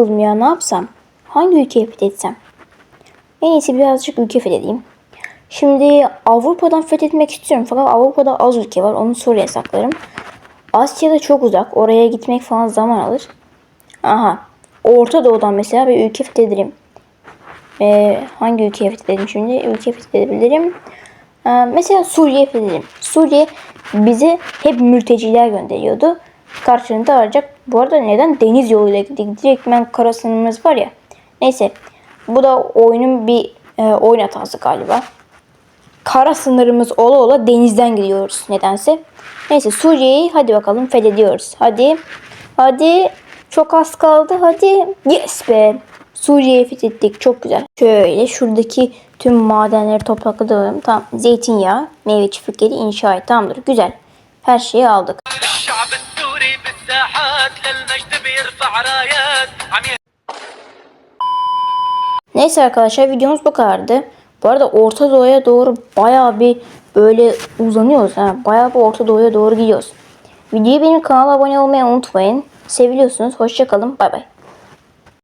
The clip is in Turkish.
sıkıldım ya ne yapsam? Hangi ülkeyi fethetsem? En iyisi birazcık ülke fethedeyim. Şimdi Avrupa'dan fethetmek istiyorum fakat Avrupa'da az ülke var. Onu soruya saklarım. Asya'da çok uzak. Oraya gitmek falan zaman alır. Aha. Orta Doğu'dan mesela bir ülke fethedelim. Ee, hangi ülkeyi fethedelim şimdi? Ülke fethedebilirim. Ee, mesela Suriye fethedelim. Suriye bize hep mülteciler gönderiyordu. Karşılığında arayacak. Bu arada neden deniz yoluyla gittik? Direktmen kara sınırımız var ya. Neyse. Bu da oyunun bir e, oyun hatası galiba. Kara sınırımız ola ola denizden gidiyoruz nedense. Neyse Suriye'yi hadi bakalım fethediyoruz. Hadi. Hadi. Çok az kaldı. Hadi. Yes be. Suriye'yi fethettik. Çok güzel. Şöyle şuradaki tüm madenleri topladım. Tamam. Zeytinyağı, meyve çiftlikleri inşa et. Tamamdır. Güzel. Her şeyi aldık. Neyse arkadaşlar videomuz bu kadardı. Bu arada Orta Doğu'ya doğru bayağı bir böyle uzanıyoruz. Ha. Bayağı bir Orta Doğu'ya doğru gidiyoruz. Videoyu benim kanala abone olmayı unutmayın. Seviliyorsunuz. Hoşçakalın. Bay bay.